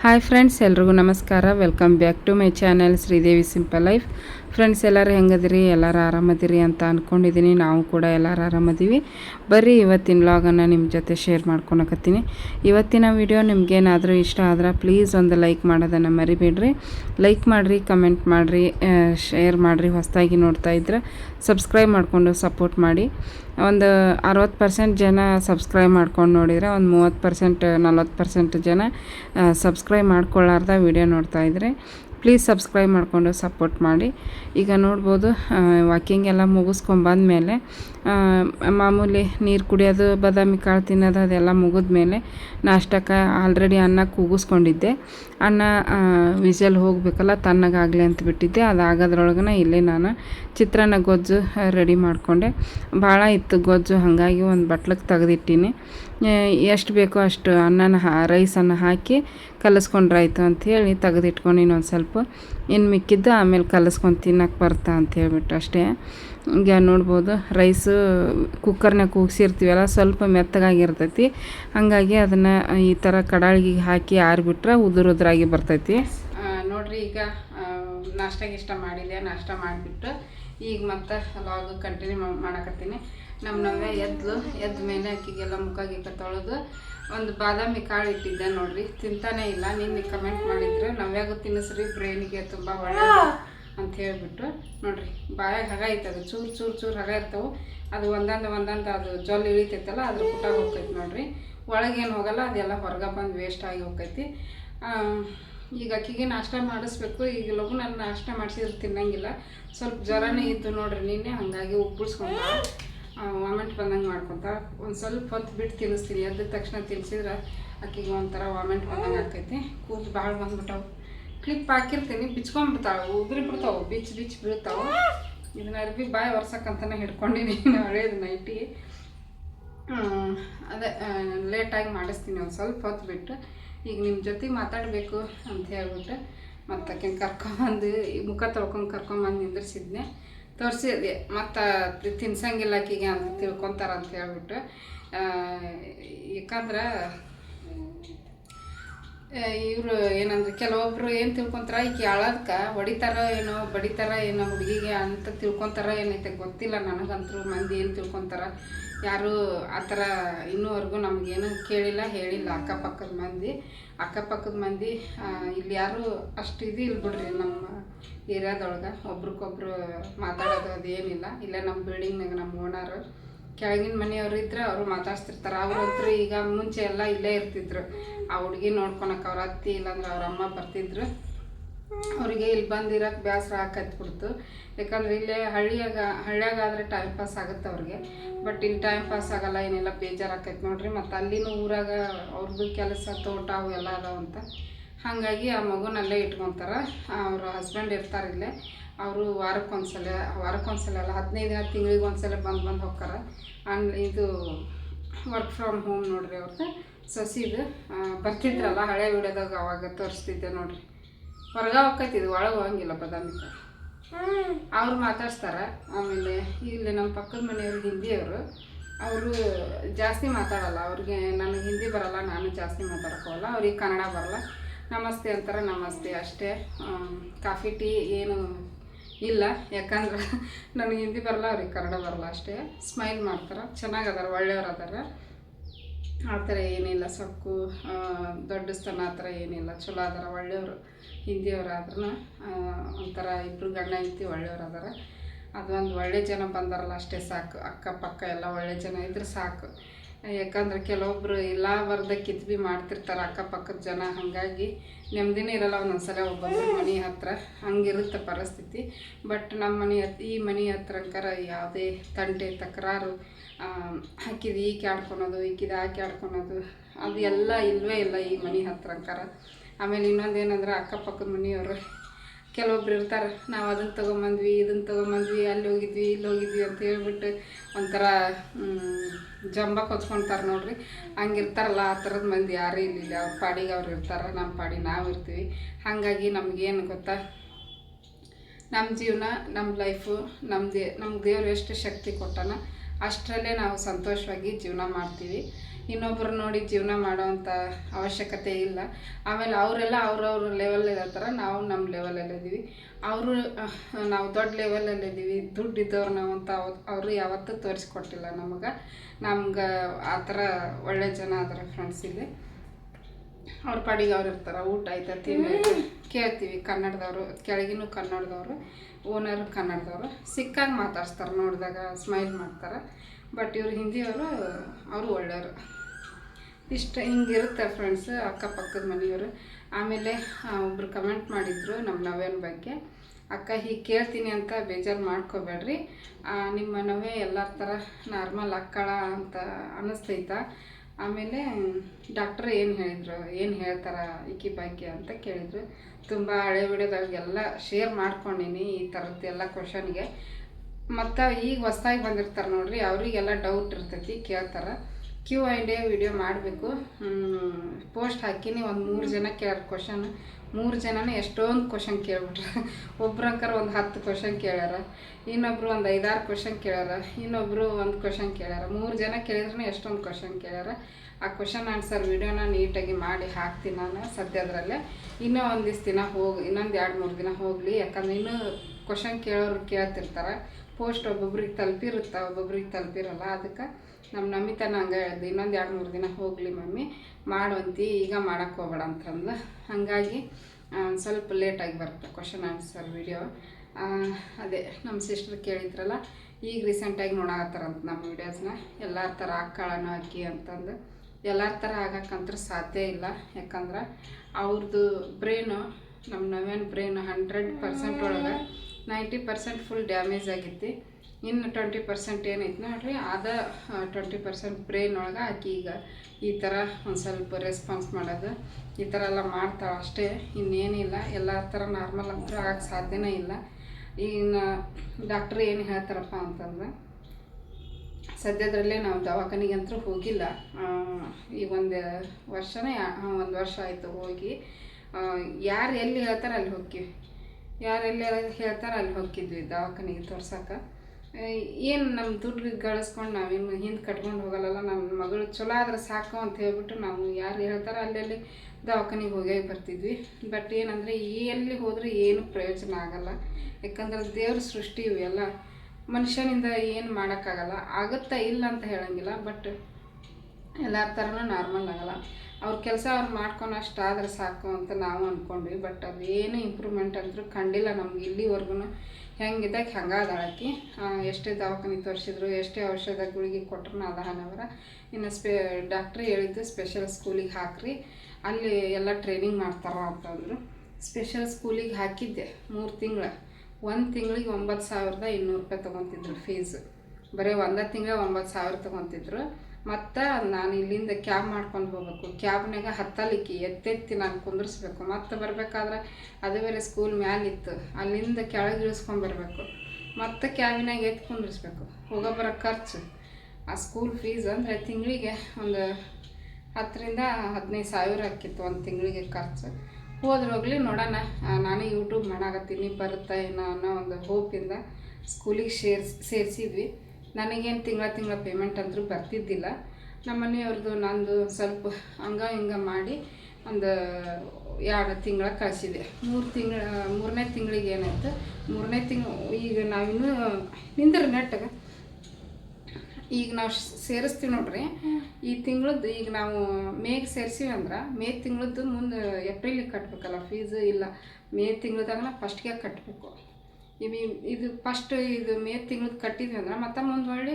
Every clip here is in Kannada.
ಹಾಯ್ ಫ್ರೆಂಡ್ಸ್ ಎಲ್ರಿಗೂ ನಮಸ್ಕಾರ. Welcome back to my channel Sridevi simple life friends ಎಲ್ಲರೂ ಹೆಂಗದಿರಿ? ಎಲ್ಲರೂ ಆರಾಮದಿರಿ ಅಂತ ಅಂದ್ಕೊಂಡಿದ್ದೀನಿ ನಾವು ಕೂಡ ಎಲ್ಲರೂ ಆರಾಮದೀವಿ. ಬರ್ರಿ, ಇವತ್ತಿನ ವ್ಲಾಗನ್ನು ನಿಮ್ಮ ಜೊತೆ ಶೇರ್ ಮಾಡ್ಕೊಳಕತ್ತೀನಿ. ಇವತ್ತಿನ ವಿಡಿಯೋ ನಿಮಗೇನಾದರೂ ಇಷ್ಟ ಆದ್ರೆ ಪ್ಲೀಸ್ ಒಂದು ಲೈಕ್ ಮಾಡೋದನ್ನು ಮರಿಬೇಡ್ರಿ. ಲೈಕ್ ಮಾಡಿರಿ ಕಮೆಂಟ್ ಮಾಡಿರಿ ಶೇರ್ ಮಾಡಿರಿ, ಹೊಸದಾಗಿ ನೋಡ್ತಾ ಇದ್ರೆ ಸಬ್ಸ್ಕ್ರೈಬ್ ಮಾಡಿಕೊಂಡು ಸಪೋರ್ಟ್ ಮಾಡಿ. ಒಂದು ಅರವತ್ತು ಪರ್ಸೆಂಟ್ ಜನ ಸಬ್ಸ್ಕ್ರೈಬ್ ಮಾಡ್ಕೊಂಡು ನೋಡಿದರೆ ಒಂದು ಮೂವತ್ತು ಪರ್ಸೆಂಟ್ ನಲ್ವತ್ತು ಪರ್ಸೆಂಟ್ ಜನ ಸಬ್ಸ್ಕ್ರೈಬ್ ಮಾಡ್ಕೊಳ್ಳಾರ್ದ ವಿಡಿಯೋ ನೋಡ್ತಾ ಇದ್ರೆ. ಪ್ಲೀಸ್ ಸಬ್ಸ್ಕ್ರೈಬ್ ಮಾಡಿಕೊಂಡು ಸಪೋರ್ಟ್ ಮಾಡಿ. ಈಗ ನೋಡ್ಬೋದು ವಾಕಿಂಗ್ ಎಲ್ಲ ಮುಗಿಸ್ಕೊಂಬಂದ್ಮೇಲೆ ಮಾಮೂಲಿ ನೀರು ಕುಡಿಯೋದು, ಬಾದಾಮಿ ಕಾಳು ತಿನ್ನೋದು ಅದೆಲ್ಲ ಮುಗಿದ್ಮೇಲೆ ನಾಷ್ಟಕ್ಕೆ ಆಲ್ರೆಡಿ ಅನ್ನ ಕೂಗಿಸ್ಕೊಂಡಿದ್ದೆ. ಅನ್ನ ವಿಸಲ್ ಹೋಗಬೇಕಲ್ಲ, ತಣ್ಣಗಾಗಲಿ ಅಂತ ಬಿಟ್ಟಿದ್ದೆ. ಅದಾಗೋದ್ರೊಳಗನ ಇಲ್ಲೇ ನಾನು ಚಿತ್ರಾನ್ನ ಗೊಜ್ಜು ರೆಡಿ ಮಾಡಿಕೊಂಡೆ. ಭಾಳ ಇತ್ತು ಗೊಜ್ಜು, ಹಾಗಾಗಿ ಒಂದು ಬಟ್ಲಕ್ಕೆ ತೆಗೆದಿಟ್ಟೀನಿ. ಎಷ್ಟು ಬೇಕೋ ಅಷ್ಟು ಅನ್ನನ ಹಾ, ರೈಸನ್ನು ಹಾಕಿ ಕಲಿಸ್ಕೊಂಡ್ರಾಯ್ತು ಅಂಥೇಳಿ ತೆಗೆದಿಟ್ಕೊಂಡು ಇನ್ನೊಂದು ಸ್ವಲ್ಪ ಇನ್ನು ಮಿಕ್ಕಿದ್ದು ಆಮೇಲೆ ಕಲಸ್ಕೊಂಡು ತಿನ್ನಕ್ಕೆ ಬರ್ತಾ ಅಂತ ಹೇಳ್ಬಿಟ್ಟು ಅಷ್ಟೇ. ಈಗ ನೋಡ್ಬೋದು ರೈಸು ಕುಕ್ಕರ್ನಾಗ ಕೂಗಿಸಿರ್ತೀವಲ್ಲ ಸ್ವಲ್ಪ ಮೆತ್ತಗಾಗಿರ್ತೈತಿ. ಹಾಗಾಗಿ ಅದನ್ನು ಈ ಥರ ಕಡಾಳಿಗೆ ಹಾಕಿ ಆರಿಬಿಟ್ರೆ ಉದುರು ಉದುರಾಗಿ ಬರ್ತೈತಿ ನೋಡಿರಿ ಈಗ ನಾಷ್ಟ ಗಿಷ್ಟ ಮಾಡಿದೆ ನಾಷ್ಟ ಮಾಡಿಬಿಟ್ಟು ಈಗ ಮತ್ತೆ ಲಾಗ್ ಕಂಟಿನ್ಯೂ ಮಾಡಕತ್ತೀನಿ. ನಮ್ಮ ನವ್ಯ ಎದ್ದು ಎದ್ದ ಮೇಲೆ ಅಕ್ಕಿಗೆಲ್ಲ ಮುಖ ಗಿಕ್ಕ ತೊಳೆದು ಒಂದು ಬಾದಾಮಿ ಕಾಳು ಇಟ್ಟಿದ್ದೆ ನೋಡ್ರಿ. ತಿಂತಾನೆ ಇಲ್ಲ, ನಿನ್ನೆ ಕಮೆಂಟ್ ಮಾಡಿದ್ರು, ನವ್ಯಾಗೂ ತಿನ್ನಿಸ್ರಿ, ಬ್ರೈನಿಗೆ ತುಂಬ ಒಳ್ಳೆ ಅಂತ ಹೇಳ್ಬಿಟ್ಟು. ನೋಡ್ರಿ, ಬಾಯಾಗ ಹಗ ಐತದು, ಚೂರು ಚೂರು ಚೂರು ಹಗ ಇರ್ತವೆ. ಅದು ಒಂದೊಂದು ಒಂದೊಂದು ಅದು ಜೊಲ್ ಇಳಿತೈತಲ್ಲ, ಅದ್ರ ಪುಟ ಹೋಗ್ತೈತಿ ನೋಡ್ರಿ. ಒಳಗೇನು ಹೋಗಲ್ಲ, ಅದೆಲ್ಲ ಹೊರಗೆ ಬಂದು ವೇಸ್ಟ್ ಆಗಿ ಹೋಗ್ತೈತಿ. ಈಗ ಅಕ್ಕಿಗೆ ನಾಷ್ಟ ಮಾಡಿಸ್ಬೇಕು, ಈಗ ಲಗು ನಾನು ನಾಷ್ಟ ಮಾಡಿಸಿದ್ರೆ ತಿನ್ನಂಗಿಲ್ಲ. ಸ್ವಲ್ಪ ಜ್ವರನೇ ಇತ್ತು ನೋಡ್ರಿ ನಿನ್ನೆ, ಹಾಗಾಗಿ ಉಪ್ಪಿಸ್ಕೊಂಡು ವಾಮೆಂಟ್ ಬಂದಂಗೆ ಮಾಡ್ಕೊತ ಒಂದು ಸ್ವಲ್ಪ ಹೊತ್ತು ಬಿಟ್ಟು ತಿನ್ನಿಸ್ತೀನಿ. ಎದ್ದ ತಕ್ಷಣ ತಿನ್ಸಿದ್ರೆ ಅಕ್ಕಿಗೆ ಒಂಥರ ವಾಮೆಂಟ್ ಬಂದಂಗೆ ಆಕೈತಿ ಕೂದಲು ಭಾಳ ಬಂದ್ಬಿಟ್ಟವು. ಕ್ಲಿಪ್ ಹಾಕಿರ್ತೀನಿ. ಬಿಚ್ಕೊಂಡ್ಬಿಡ್ತಾವೆ ಉದುರಿ ಬಿಡ್ತಾವೆ. ಬಿಚ್ಚಿ ಬಿಚ್ಚು ಬೀಳ್ತಾವೆ. ಇದನ್ನ ಅರ್ಬಿ ಬಾಯಿ ಒರ್ಸಕ್ಕಂತಾನೆ ಹಿಡ್ಕೊಂಡಿನಿ. ಹಳೇದು ನೈಟಿ ಅದೇ ಲೇಟಾಗಿ ಮಾಡಿಸ್ತೀನಿ. ಒಂದು ಸ್ವಲ್ಪ ಹೊತ್ತು ಬಿಟ್ಟು ಈಗ ನಿಮ್ಮ ಜೊತೆ ಮಾತಾಡಬೇಕು ಅಂತ ಹೇಳ್ಬಿಟ್ಟು ಮತ್ತೆ ಕರ್ಕೊಂಬಂದು ಮುಖ ತೊಳ್ಕೊಂಡು ಕರ್ಕೊಂಬಂದು ನಿಂದ್ರಿಸಿದ್ನೆ. ತೋರಿಸಿದೆ ಮತ್ತು ತಿನ್ಸಂಗಿಲ್ಲ ಆಕಿಗೆ ಅಂತ ತಿಳ್ಕೊತಾರ ಅಂತ ಹೇಳ್ಬಿಟ್ಟು ಯಾಕಂದ್ರೆ ಇವರು ಏನಂದ್ರೆ ಕೆಲವೊಬ್ರು ಏನು ತಿಳ್ಕೊತಾರ, ಈಕೆ ಅಳೋದಕ್ಕೆ ಹೊಡಿತಾರ ಏನೋ, ಬಡಿತಾರ ಏನೋ ಹುಡುಗಿಗೆ ಅಂತ ತಿಳ್ಕೊತಾರ ಏನೈತೆ ಗೊತ್ತಿಲ್ಲ ನನಗಂತೂ ಮಂದಿ ಏನು ತಿಳ್ಕೊತಾರ. ಯಾರು ಆ ಥರ ಇನ್ನೂವರೆಗೂ ನಮಗೇನು ಕೇಳಿಲ್ಲ, ಹೇಳಿಲ್ಲ. ಅಕ್ಕಪಕ್ಕದ ಮಂದಿ ಅಕ್ಕಪಕ್ಕದ ಮಂದಿ ಇಲ್ಲಿ ಯಾರು ಅಷ್ಟು ಇದು ಇಲ್ಲ ಬಿಡ್ರಿ ನಮ್ಮ ಏರಿಯಾದೊಳಗೆ. ಒಬ್ರಿಗೊಬ್ರು ಮಾತಾಡೋದು ಅದೇನಿಲ್ಲ ಇಲ್ಲ ನಮ್ಮ ಬಿಲ್ಡಿಂಗ್ನಾಗ ನಮ್ಮ ಓನರ್ ಕೆಳಗಿನ ಮನೆಯವರು ಇದ್ರೆ ಅವರು ಮಾತಾಡ್ತಿರ್ತಾರೆ ಅವ್ರಂತೂ ಈಗ ಮುಂಚೆ ಎಲ್ಲ ಇಲ್ಲೇ ಇರ್ತಿದ್ರು. ಆ ಹುಡುಗಿ ನೋಡ್ಕೊಳಕ್ಕೆ ಅವ್ರ ಅತ್ತಿ ಇಲ್ಲಾಂದ್ರೆ ಅವ್ರ ಅಮ್ಮ ಬರ್ತಿದ್ರು. ಅವರಿಗೆ ಇಲ್ಲಿ ಬಂದಿರೋಕೆ ಬೇಸರ ಹಾಕತ್ಬಿಡ್ತು ಯಾಕಂದ್ರೆ ಇಲ್ಲೇ ಹಳ್ಳಿಯಾಗ, ಹಳ್ಳಿಯಾಗಾದ್ರೆ ಟೈಮ್ ಪಾಸ್ ಆಗುತ್ತೆ ಅವ್ರಿಗೆ. ಬಟ್ ಇಲ್ಲಿ ಟೈಮ್ ಪಾಸ್ ಆಗಲ್ಲ, ಏನೆಲ್ಲ ಬೇಜಾರು ಆಕೈತೆ ನೋಡ್ರಿ. ಮತ್ತು ಅಲ್ಲಿನೂ ಊರಾಗ ಅವ್ರದ್ದು ಕೆಲಸ, ತೋಟ ಅವು ಎಲ್ಲ ಅದಾವಂತ ಹಾಗಾಗಿ ಆ ಮಗುನಲ್ಲೇ ಇಟ್ಕೊತಾರೆ. ಅವ್ರ ಹಸ್ಬೆಂಡ್ ಇರ್ತಾರೆ ಇಲ್ಲೇ. ಅವರು ವಾರಕ್ಕೊಂದ್ಸಲ ವಾರಕ್ಕೊಂದ್ಸಲ ಅಲ್ಲ, ಹದಿನೈದು ದಿನ ತಿಂಗಳಿಗೆ ಒಂದ್ಸಲ ಬಂದು ಬಂದು ಹೋಗ್ತಾರ. ಅನ್ ಇದು ವರ್ಕ್ ಫ್ರಮ್ ಹೋಮ್ ನೋಡ್ರಿ ಅವ್ರದ್ದು ಸೊಸಿದು ಬರ್ತಿದ್ರಲ್ಲ, ಹಳೆ ವಿಡಿಯೋದಾಗ ಅವಾಗ ತೋರಿಸ್ತಿದ್ದೆ ನೋಡ್ರಿ. ಹೊರಗೆ ಹೋಗ್ತೈತಿದ್ದು ಒಳಗೆ ಹೋಗಂಗಿಲ್ಲ ಬದಾಮಿಕ ಅವ್ರು ಮಾತಾಡ್ಸ್ತಾರೆ ಆಮೇಲೆ ಇಲ್ಲಿ ನಮ್ಮ ಪಕ್ಕದ ಮನೆಯವ್ರು ಹಿಂದಿಯವರು ಅವರು. ಜಾಸ್ತಿ ಮಾತಾಡಲ್ಲ ಅವ್ರಿಗೆ ನನಗೆ ಹಿಂದಿ ಬರಲ್ಲ ನಾನು ಜಾಸ್ತಿ ಮಾತಾಡ್ಕೋಲ್ಲ ಅವ್ರಿಗೆ ಕನ್ನಡ ಬರಲ್ಲ. ನಮಸ್ತೆ ಅಂತಾರೆ ನಮಸ್ತೆ ಅಷ್ಟೇ. ಕಾಫಿ ಟೀ ಏನು ಇಲ್ಲ ಯಾಕಂದ್ರೆ ನನಗೆ ಹಿಂದಿ ಬರಲ್ಲ ಅವ್ರಿಗೆ ಕನ್ನಡ ಬರಲ್ಲ ಅಷ್ಟೇ. ಸ್ಮೈಲ್ ಮಾಡ್ತಾರೆ ಚೆನ್ನಾಗದಾರ ಒಳ್ಳೆಯವ್ರು ಅದಾರ. ಆ ಥರ ಏನಿಲ್ಲ, ಸೊಕ್ಕು ದೊಡ್ಡ ಸ್ತನ ಆ ಥರ ಏನಿಲ್ಲ. ಚಲೋ ಅದಾರ, ಒಳ್ಳೆಯವರು, ಹಿಂದಿಯವ್ರು ಆದ್ರೂ ಒಂಥರ ಇಬ್ಬರು ಗಂಡ ಹೆಂಡ್ತಿ ಒಳ್ಳೆಯವ್ರು ಅದಾರ. ಅದೊಂದು ಒಳ್ಳೆ ಜನ ಬಂದಾರಲ್ಲ, ಅಷ್ಟೇ ಸಾಕು. ಅಕ್ಕಪಕ್ಕ ಎಲ್ಲ ಒಳ್ಳೆ ಜನ ಇದ್ರೆ ಸಾಕು. ಯಾಕಂದ್ರೆ ಕೆಲವೊಬ್ರು ಇಲ್ಲ ಬರ್ದ ಕಿತ್ಬಿ ಮಾಡ್ತಿರ್ತಾರೆ ಅಕ್ಕಪಕ್ಕದ ಜನ, ಹಾಗಾಗಿ ನೆಮ್ಮದಿನೇ ಇರಲ್ಲ ಒಂದೊಂದ್ಸಲ ಒಬ್ಬೊಬ್ಬರ ಮನೆ ಹತ್ರ. ಹಂಗಿರುತ್ತೆ ಪರಿಸ್ಥಿತಿ. ಬಟ್ ನಮ್ಮ ಮನೆ ಹತ್, ಈ ಮನೆ ಹತ್ರಂಕರ ಯಾವುದೇ ತಂಟೆ, ತಕರಾರು ಹಾಕಿದ ಈಕೆ ಆಡ್ಕೊಳೋದು, ಈಕಿದ ಆಕೆ ಆಡ್ಕೊಳೋದು, ಅದು ಎಲ್ಲ ಇಲ್ವೇ ಇಲ್ಲ ಈ ಮನೆ ಹತ್ರಂಕರ ಆಮೇಲೆ ಇನ್ನೊಂದು ಏನಂದ್ರೆ ಅಕ್ಕಪಕ್ಕದ ಮನೆಯವರು ಕೆಲವೊಬ್ರು ಇರ್ತಾರೆ, ನಾವು ಅದನ್ನು ತೊಗೊಂಬಂದ್ವಿ, ಇದನ್ನು ತೊಗೊಂಬಂದ್ವಿ, ಅಲ್ಲಿ ಹೋಗಿದ್ವಿ, ಇಲ್ಲಿ ಹೋಗಿದ್ವಿ ಅಂತ ಹೇಳ್ಬಿಟ್ಟು ಒಂಥರ ಜಂಬ ಕೊಚ್ಕೊಳ್ತಾರೆ ನೋಡ್ರಿ. ಹಂಗಿರ್ತಾರಲ್ಲ, ಆ ಥರದ ಮಂದಿ ಯಾರೂ ಇಲ್ಲ ಅವ್ರ ಪಾಡಿಗೆ ಅವ್ರು ಇರ್ತಾರೆ ನಮ್ಮ ಪಾಡಿ ನಾವು ಇರ್ತೀವಿ. ಹಾಗಾಗಿ ನಮಗೇನು ಗೊತ್ತಾ? ನಮ್ಮ ಜೀವನ ನಮ್ಮ ಲೈಫು ನಮ್ಮ ದೇ ನಮ್ಮ ದೇವ್ರು ಎಷ್ಟು ಶಕ್ತಿ ಕೊಟ್ಟಾನ, ಅಷ್ಟರಲ್ಲೇ ನಾವು ಸಂತೋಷವಾಗಿ ಜೀವನ ಮಾಡ್ತೀವಿ. ಇನ್ನೊಬ್ಬರು ನೋಡಿ ಜೀವನ ಮಾಡೋವಂಥ ಅವಶ್ಯಕತೆ ಇಲ್ಲ. ಆಮೇಲೆ ಅವರೆಲ್ಲ ಅವ್ರವ್ರ ಲೆವೆಲ್ ಇರ್ತಾರೆ. ನಾವು ನಮ್ಮ ಲೆವೆಲಲ್ಲಿದ್ದೀವಿ ಅವರು ನಾವು ದೊಡ್ಡ ಲೆವೆಲಲ್ಲಿ ಇದ್ದೀವಿ ದುಡ್ಡು ಇದ್ದವ್ರು ನಾವು ಅಂತ ಅವರು ಯಾವತ್ತೂ ತೋರಿಸ್ಕೊಟ್ಟಿಲ್ಲ ನಮಗೆ. ನಮ್ಗೆ ಆ ಥರ ಒಳ್ಳೆ ಜನ ಅದರ ಫ್ರೆಂಡ್ಸ್ ಇಲ್ಲಿ. ಅವ್ರ ಪಾಡಿಗೆ ಅವ್ರು ಇರ್ತಾರೆ. ಊಟ ಆಯ್ತಾ, ತಿಂಡಿ ಕೇಳ್ತೀವಿ. ಕನ್ನಡದವರು, ಕೆಳಗಿನೂ ಕನ್ನಡದವರು, ಓನರ್ ಕನ್ನಡದವರು. ಸಿಕ್ಕಾಗ ಮಾತಾಡ್ಸ್ತಾರೆ, ನೋಡಿದಾಗ ಸ್ಮೈಲ್ ಮಾಡ್ತಾರೆ. ಬಟ್ ಇವ್ರು ಹಿಂದಿಯವರು, ಅವರು ಒಳ್ಳೆಯವರು. ಇಷ್ಟ ಹಿಂಗಿರುತ್ತೆ ಫ್ರೆಂಡ್ಸ್ ಅಕ್ಕಪಕ್ಕದ ಮನೆಯವರು. ಆಮೇಲೆ ಒಬ್ರು ಕಮೆಂಟ್ ಮಾಡಿದ್ರು ನಮ್ಮ ನವೆನ ಬಗ್ಗೆ. ಅಕ್ಕ, ಹೀಗೆ ಕೇಳ್ತೀನಿ ಅಂತ ಬೇಜಾರು ಮಾಡ್ಕೋಬೇಡ್ರಿ. ನಿಮ್ಮ ನವೆ ಎಲ್ಲರ ಥರ ನಾರ್ಮಲ್ ಅಕ್ಕಳ ಅಂತ ಅನ್ನಿಸ್ತೈತಾ ಆಮೇಲೆ ಡಾಕ್ಟ್ರ್ ಏನು ಹೇಳಿದರು, ಏನು ಹೇಳ್ತಾರೆ ಈಕಿ ಬಗ್ಗೆ ಅಂತ ಕೇಳಿದರು. ತುಂಬ ಹಳೆ ವಿಡಿಯೋದಾಗೆಲ್ಲ ಶೇರ್ ಮಾಡ್ಕೊಂಡೀನಿ ಈ ಥರದ್ದೆಲ್ಲ ಕ್ವಶನ್ಗೆ ಮತ್ತು ಈಗ ಹೊಸ್ದಾಗಿ ಬಂದಿರ್ತಾರೆ ನೋಡಿರಿ, ಅವರಿಗೆಲ್ಲ ಡೌಟ್ ಇರ್ತೈತಿ, ಕೇಳ್ತಾರೆ. ಕ್ಯೂ ಆ್ಯಂಡ್ ಎ ವಿಡಿಯೋ ಮಾಡಬೇಕು. ಪೋಸ್ಟ್ ಹಾಕಿನಿ. ಒಂದು ಮೂರು ಜನ ಕೇಳ್ಯಾರ ಕ್ವಶನ್ ಮೂರು ಜನನೇ ಎಷ್ಟೊಂದು ಕ್ವಶನ್ ಕೇಳ್ಬಿಟ್ರೆ. ಒಬ್ರಂಕರ ಒಂದು ಹತ್ತು ಕ್ವಶನ್ ಕೇಳ್ಯಾರ. ಇನ್ನೊಬ್ರು ಒಂದು ಐದಾರು ಕ್ವಶನ್ ಕೇಳ್ಯಾರ. ಇನ್ನೊಬ್ರು ಒಂದು ಕ್ವಶನ್ ಕೇಳ್ಯಾರ. ಮೂರು ಜನ ಕೇಳಿದ್ರೂ ಎಷ್ಟೊಂದು ಕ್ವಶನ್ ಕೇಳ್ಯಾರ. ಆ ಕ್ವಶನ್ ಆನ್ಸರ್ ವಿಡಿಯೋನ ನೀಟಾಗಿ ಮಾಡಿ ಹಾಕ್ತೀನಿ ನಾನು ಸದ್ಯದ್ರಲ್ಲೇ. ಇನ್ನೂ ಒಂದಿಷ್ಟು ದಿನ ಹೋಗಿ, ಇನ್ನೊಂದು ಎರಡು ಮೂರು ದಿನ ಹೋಗಲಿ. ಯಾಕಂದ್ರೆ ಇನ್ನೂ ಕ್ವಶನ್ ಕೇಳೋರು ಕೇಳ್ತಿರ್ತಾರೆ. ಪೋಸ್ಟ್ ಒಬ್ಬೊಬ್ರಿಗೆ ತಲುಪಿರುತ್ತೆ, ಒಬ್ಬೊಬ್ರಿಗೆ ತಲುಪಿರಲ್ಲ. ಅದಕ್ಕೆ ನಮ್ಮ ನಮಿತನ ಹಂಗೆ ಹೇಳ್ದು, ಇನ್ನೊಂದು ಎರಡು ಮೂರು ದಿನ ಹೋಗಲಿ ಮಮ್ಮಿ, ಮಾಡುವಂತಿ, ಈಗ ಮಾಡೋಕ್ಕೆ ಹೋಗ್ಬೇಡ ಅಂತಂದು ಹಾಗಾಗಿ ಸ್ವಲ್ಪ ಲೇಟಾಗಿ ಬರುತ್ತೆ ಕ್ವಶನ್ ಆನ್ಸರ್ ವಿಡಿಯೋ ಅದೇ ನಮ್ಮ ಸಿಸ್ಟರ್ ಕೇಳಿದ್ರಲ್ಲ, ಈಗ ರೀಸೆಂಟಾಗಿ ನೋಡಾಕತ್ತಾರಂತ ನಮ್ಮ ವೀಡಿಯೋಸ್ನ ಎಲ್ಲರ ಥರ ಹಾಕ್ಕಾಳನು ಅಕ್ಕಿ ಅಂತಂದು. ಎಲ್ಲರ ಥರ ಆಗಕ್ಕಂತೂ ಸಾಧ್ಯ ಇಲ್ಲ. ಯಾಕಂದ್ರೆ ಅವ್ರದ್ದು ಬ್ರೈನು ನಮ್ಮ ನವೇನ್ ಬ್ರೈನು ಹಂಡ್ರೆಡ್ ಪರ್ಸೆಂಟ್ ಒಳಗೆ ನೈಂಟಿ ಪರ್ಸೆಂಟ್ ಫುಲ್ ಡ್ಯಾಮೇಜ್ ಆಗೈತಿ ಇನ್ನು ಟ್ವೆಂಟಿ ಪರ್ಸೆಂಟ್ ಏನೈತೆ ನೋಡ್ರಿ ಅದ ಟ್ವೆಂಟಿ ಪರ್ಸೆಂಟ್ ಬ್ರೈನ್ ಒಳಗೆ ಆಕಿ ಈಗ ಈ ಥರ ಒಂದು ಸ್ವಲ್ಪ ರೆಸ್ಪಾನ್ಸ್ ಮಾಡೋದು. ಈ ಥರ ಎಲ್ಲ ಮಾಡ್ತಾಳೆ ಅಷ್ಟೇ, ಇನ್ನೇನಿಲ್ಲ. ಎಲ್ಲ ಥರ ನಾರ್ಮಲ್ ಅಂತೂ ಆಗಕ್ಕೆ ಸಾಧ್ಯನೇ ಇಲ್ಲ. ಇನ್ನು ಡಾಕ್ಟ್ರ್ ಏನು ಹೇಳ್ತಾರಪ್ಪ ಅಂತಂದ್ರೆ, ಸದ್ಯದರಲ್ಲೇ ನಾವು ದವಾಖಾನಿಗಂತೂ ಹೋಗಿಲ್ಲ. ಈ ಒಂದು ವರ್ಷನೇ ಒಂದು ವರ್ಷ ಆಯಿತು ಹೋಗಿ. ಯಾರು ಎಲ್ಲಿ ಹೇಳ್ತಾರೆ ಅಲ್ಲಿ ಹೋಗ್ತೀವಿ. ಯಾರು ಎಲ್ಲಿ ಹೇಳ್ತಾರೆ ಅಲ್ಲಿ ಹೋಗಿದ್ವಿ ದವಾಖಾನೆಗೆ ತೋರ್ಸಕ್ಕೆ ಏನು ನಮ್ಮ ದುಡ್ಡು ಗಳಿಸ್ಕೊಂಡು ನಾವೇನು ಹಿಂದೆ ಕಟ್ಕೊಂಡು ಹೋಗಲ್ಲಲ್ಲ ನಮ್ಮ ಮಗಳು ಚಲೋ ಆದ್ರೆ ಸಾಕು ಅಂತ ಹೇಳ್ಬಿಟ್ಟು ನಾವು ಯಾರು ಹೇಳ್ತಾರೋ ಅಲ್ಲಲ್ಲಿ ದವಾಖಾನಿಗೆ ಹೋಗೇ ಬರ್ತಿದ್ವಿ. ಬಟ್ ಏನಂದರೆ ಎಲ್ಲಿ ಹೋದರೆ ಏನು ಪ್ರಯೋಜನ ಆಗಲ್ಲ. ಯಾಕಂದ್ರೆ ದೇವ್ರ ಸೃಷ್ಟಿ ಇವೆಲ್ಲ ಮನುಷ್ಯನಿಂದ ಏನು ಮಾಡೋಕ್ಕಾಗಲ್ಲ. ಆಗುತ್ತಾ ಇಲ್ಲ ಅಂತ ಹೇಳಂಗಿಲ್ಲ, ಬಟ್ ಎಲ್ಲರ ಥರನೂ ನಾರ್ಮಲ್ ಆಗಲ್ಲ. ಅವ್ರ ಕೆಲಸ ಅವ್ರು ಮಾಡ್ಕೊಂಡು ಆದ್ರೆ ಸಾಕು ಅಂತ ನಾವು ಅಂದ್ಕೊಂಡ್ವಿ ಬಟ್ ಅದೇನು ಇಂಪ್ರೂವ್ಮೆಂಟ್ ಅಂತೂ ಕಂಡಿಲ್ಲ ನಮ್ಗೆ. ಇಲ್ಲಿವರೆಗೂ ಹೆಂಗಿದ್ದಾಗ ಹಂಗೆ ಅದಾಳಕಿ ಎಷ್ಟೇ ದವಾಖಾನೆ ತೋರಿಸಿದ್ರು, ಎಷ್ಟೇ ಔಷಧ ಗುಳಿಗೆ ಕೊಟ್ರು ಅದಾನವರ ಇನ್ನು ಸ್ಪೆ ಡಾಕ್ಟ್ರ್ ಹೇಳಿದ್ದು ಸ್ಪೆಷಲ್ ಸ್ಕೂಲಿಗೆ ಹಾಕ್ರಿ, ಅಲ್ಲಿ ಎಲ್ಲ ಟ್ರೈನಿಂಗ್ ಮಾಡ್ತಾರ ಅಂತಂದರು. ಸ್ಪೆಷಲ್ ಸ್ಕೂಲಿಗೆ ಹಾಕಿದ್ದೆ ಮೂರು ತಿಂಗಳ. ಒಂದು ತಿಂಗಳಿಗೆ ಒಂಬತ್ತು ಸಾವಿರದ ಇನ್ನೂರು ರೂಪಾಯಿ ತೊಗೊತಿದ್ರು ಫೀಸ್ ಬರೀ ಒಂದೇ ತಿಂಗಳ ಒಂಬತ್ತು ಸಾವಿರ ತೊಗೊತಿದ್ರು. ಮತ್ತು ನಾನು ಇಲ್ಲಿಂದ ಕ್ಯಾಬ್ ಮಾಡ್ಕೊಂಡು ಹೋಗ್ಬೇಕು. ಕ್ಯಾಬ್ನಾಗ ಹತ್ತಲಿಕ್ಕೆ ಎತ್ತೆತ್ತಿ ನಾನು ಕುಂದಿರ್ಸ್ಬೇಕು. ಮತ್ತೆ ಬರಬೇಕಾದ್ರೆ ಅದು ಬೇರೆ ಸ್ಕೂಲ್ ಮ್ಯಾಲಿತ್ತು. ಅಲ್ಲಿಂದ ಕೆಳಗೆ ಇಳಿಸ್ಕೊಂಡು ಬರಬೇಕು. ಮತ್ತೆ ಕ್ಯಾಬಿನಾಗ ಎತ್ತು ಕುಂದಿರ್ಸ್ಬೇಕು. ಹೋಗೋ ಬರೋ ಖರ್ಚು. ಆ ಸ್ಕೂಲ್ ಫೀಸ್ ಅಂದರೆ ತಿಂಗಳಿಗೆ ಒಂದು ಹತ್ತರಿಂದ ಹದಿನೈದು ಸಾವಿರ ಆಕಿತ್ತು ಒಂದು ತಿಂಗಳಿಗೆ ಖರ್ಚು. ಹೋದ್ರೆ ನೋಡೋಣ. ನಾನು ಯೂಟ್ಯೂಬ್ ಮಾಡಾಕತ್ತೀನಿ. ಬರುತ್ತಾ ಏನೋ ಅನ್ನೋ ಒಂದು ಹೋಪಿಂದ ಸ್ಕೂಲಿಗೆ ಸೇರ್ಸ್, ಸೇರಿಸಿದ್ವಿ. ನನಗೇನು ತಿಂಗಳ ತಿಂಗಳ ಪೇಮೆಂಟ್ ಅಂದರೂ ಬರ್ತಿದ್ದಿಲ್ಲ. ನಮ್ಮ ಮನೆಯವ್ರದ್ದು ನಂದು ಸ್ವಲ್ಪ ಹಂಗ ಹಿಂಗ ಮಾಡಿ ಒಂದು ಎರಡು ತಿಂಗಳ ಕಳಿಸಿದೆ. ಮೂರು ತಿಂಗಳ, ಮೂರನೇ ತಿಂಗಳಿಗೆ ಏನಾಯ್ತು, ಮೂರನೇ ತಿಂಗಳು ಈಗ ನಾವಿನ್ನೂ ನಿಂದ್ರಿ ನೆಟ್ಟಗ ಈಗ ನಾವು ಸೇರಿಸ್ತೀವಿ ನೋಡ್ರಿ. ಈ ತಿಂಗಳದ್ದು ಈಗ ನಾವು ಮೇಗೆ ಸೇರಿಸಿವಿ ಅಂದ್ರೆ, ಮೇ ತಿಂಗಳದ್ದು ಮುಂದೆ ಏಪ್ರಿಲಿಗೆ ಕಟ್ಟಬೇಕಲ್ಲ ಫೀಸ್ ಇಲ್ಲ. ಮೇ ತಿಂಗಳದಾಗ ಫಸ್ಟ್ಗೆ ಕಟ್ಟಬೇಕು ಇವಿ ಇದು ಫಸ್ಟ್ ಇದು ಮೇ ತಿಂಗ್ಳದ್ದು ಕಟ್ಟಿದ್ವಿ ಅಂದ್ರೆ ಮತ್ತೆ ಮುಂದೆ ಹೊಳ್ಳಿ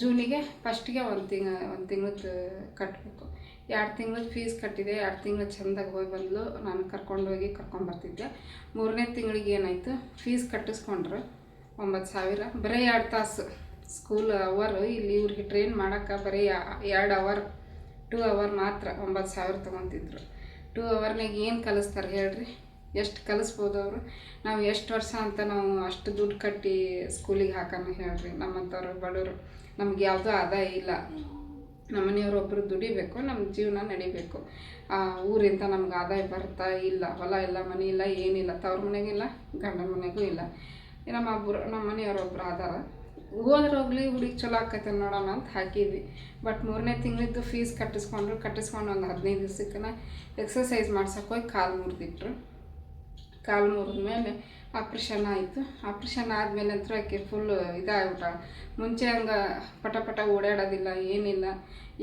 ಜೂನಿಗೆ ಫಸ್ಟಿಗೆ ಒಂದು ತಿಂಗ, ಒಂದು ತಿಂಗ್ಳದ್ದು ಕಟ್ಟಬೇಕು ಎರಡು ತಿಂಗ್ಳದ್ದು ಫೀಸ್ ಕಟ್ಟಿದೆ, ಎರಡು ತಿಂಗಳು ಚೆಂದಾಗಿ ಹೋಗಿ ಬಂದು ನಾನು ಕರ್ಕೊಂಡೋಗಿ ಕರ್ಕೊಂಬರ್ತಿದ್ದೆ ಮೂರನೇ ತಿಂಗಳಿಗೆ ಏನಾಯಿತು ಫೀಸ್ ಕಟ್ಟಿಸ್ಕೊಂಡ್ರು ಒಂಬತ್ತು ಸಾವಿರ. ಬರೀ ಎರಡು ತಾಸು ಸ್ಕೂಲ್ ಅವರು ಇಲ್ಲಿ ಇವ್ರಿಗೆ ಟ್ರೈನ್ ಮಾಡೋಕ್ಕೆ ಬರೀ ಎರಡು ಅವರ್ ಟೂ ಅವರ್ ಮಾತ್ರ ಒಂಬತ್ತು ಸಾವಿರ ತೊಗೊತಿದ್ರು. ಟೂ ಅವರ್ನಾಗ ಏನು ಕಲಿಸ್ತಾರೆ ಹೇಳ್ರಿ? ಎಷ್ಟು ಕಲಿಸ್ಬೋದು ಅವರು? ನಾವು ಎಷ್ಟು ವರ್ಷ ಅಂತ ನಾವು ಅಷ್ಟು ದುಡ್ಡು ಕಟ್ಟಿ ಸ್ಕೂಲಿಗೆ ಹಾಕೋಣ ಹೇಳ್ರಿ. ನಮ್ಮಂಥವ್ರು ಬಡವರು. ನಮ್ಗೆ ಯಾವುದೂ ಆದಾಯ ಇಲ್ಲ. ನಮ್ಮ ಮನೆಯವ್ರು ಒಬ್ಬರು ದುಡಿಬೇಕು ನಮ್ಮ ಜೀವನ ನಡಿಬೇಕು. ಆ, ಊರಿಂದ ನಮ್ಗೆ ಆದಾಯ ಬರ್ತಾ ಇಲ್ಲ. ಹೊಲ ಇಲ್ಲ ಮನೆ ಇಲ್ಲ ಏನಿಲ್ಲ. ತವ್ರ ಮನೆಗಿಲ್ಲ ಗಂಡನ ಮನೆಗೂ ಇಲ್ಲ. ನಮ್ಮ ಒಬ್ಬರು ನಮ್ಮ ಮನೆಯವ್ರು ಒಬ್ರು ಆದಾರ. ಹೋದ್ರೆ ಹೋಗ್ಲಿ ಹುಡುಗಿ ಚಲೋ ಆಕೈತೆ ನೋಡೋಣ ಅಂತ ಹಾಕಿದ್ವಿ. ಬಟ್ ಮೂರನೇ ತಿಂಗಳಿದ್ದು ಫೀಸ್ ಕಟ್ಟಿಸ್ಕೊಂಡ್ರು. ಕಟ್ಟಿಸ್ಕೊಂಡು ಒಂದು ಹದಿನೈದು ದಿವ್ಸಕ್ಕೆ ಎಕ್ಸಸೈಸ್ ಮಾಡ್ಸೋಕೆ ಹೋಗಿ ಕಾಲು ಮುರಿದಿಟ್ರು. ಕಾಲು ಮುರಿದ ಮೇಲೆ ಆಪ್ರೇಷನ್ ಆಯಿತು. ಆಪ್ರೇಷನ್ ಆದಮೇಲೆ ಅಂತೂ ಆಕೆ ಫುಲ್ ಇದಾಗ್ಬಿಟ್ಟ. ಮುಂಚೆ ಹಂಗೆ ಪಟ ಪಟ ಓಡಾಡೋದಿಲ್ಲ, ಏನಿಲ್ಲ.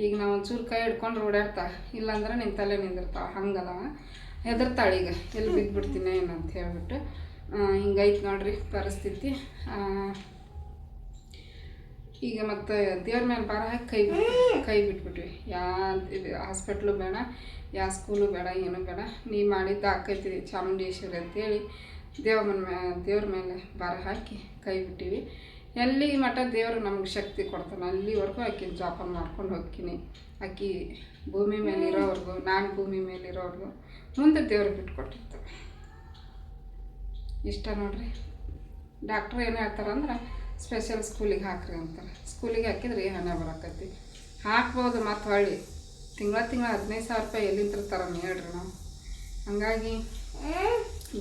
ಈಗ ನಾವು ಒಂಚೂರು ಕೈ ಹಿಡ್ಕೊಂಡು ಓಡಾಡ್ತಾ, ಇಲ್ಲಾಂದ್ರೆ ನಿನ್ನ ತಲೆ ನಿಂದಿರ್ತಾವೆ, ಹಂಗಲ್ಲ. ಹೆದರ್ತಾಳೆ ಈಗ, ಎಲ್ಲಿ ಬಿದ್ದುಬಿಡ್ತೀನಿ ಏನಂತ ಹೇಳ್ಬಿಟ್ಟು. ಹಿಂಗೈತೆ ನೋಡ್ರಿ ಪರಿಸ್ಥಿತಿ. ಈಗ ಮತ್ತು ದೇವ್ರ ಮೇಲೆ ಭಾರ ಹಾಕಿ ಕೈ ಬಿಟ್ಟು ಕೈ ಬಿಟ್ಬಿಟ್ವಿ. ಯಾ ಹಾಸ್ಪಿಟ್ಲು ಬೇಡ ಯಾವ ಸ್ಕೂಲು ಬೇಡ ಏನೂ ಬೇಡ. ನೀ ಮಾಡಿದ್ದು ಆಕೈತಿ ಚಾಮುಂಡೇಶ್ವರಿ ಅಂತೇಳಿ ದೇವಮ್ಮನ ಮೇ ದೇವ್ರ ಮೇಲೆ ಭಾರ ಹಾಕಿ ಕೈ ಬಿಟ್ಟಿವಿ. ಎಲ್ಲಿ ಮಠ ದೇವರು ನಮ್ಗೆ ಶಕ್ತಿ ಕೊಡ್ತಾನೆ? ಅಲ್ಲಿವರೆಗೂ ಆಕಿನ ಜೋಪಾನ ಮಾಡ್ಕೊಂಡು ಹೋಗ್ತೀನಿ. ಆಕಿ ಭೂಮಿ ಮೇಲೆ ಇರೋವರೆಗೂ ನಾನು ಭೂಮಿ ಮೇಲೆ ಇರೋವರೆಗೂ ಮುಂದೆ ದೇವ್ರು ಬಿಟ್ಕೊಟ್ಟಿತ್ತು ಇಷ್ಟ ನೋಡ್ರಿ. ಡಾಕ್ಟ್ರ್ ಏನು ಹೇಳ್ತಾರಂದ್ರೆ ಸ್ಪೆಷಲ್ ಸ್ಕೂಲಿಗೆ ಹಾಕ್ರಿ ಅಂತಾರೆ. ಸ್ಕೂಲಿಗೆ ಹಾಕಿದ್ರೆ ಹಣ ಬರಕತ್ತಿ? ಹಾಕ್ಬೋದು ಮತ್ತು ಹೊಳ್ಳಿ. ತಿಂಗಳ ತಿಂಗಳ ಹದಿನೈದು ಸಾವಿರ ರೂಪಾಯಿ ಎಲ್ಲಿಂದ ತರ ಹೇಳ್ರಿ ನಾವು. ಹಂಗಾಗಿ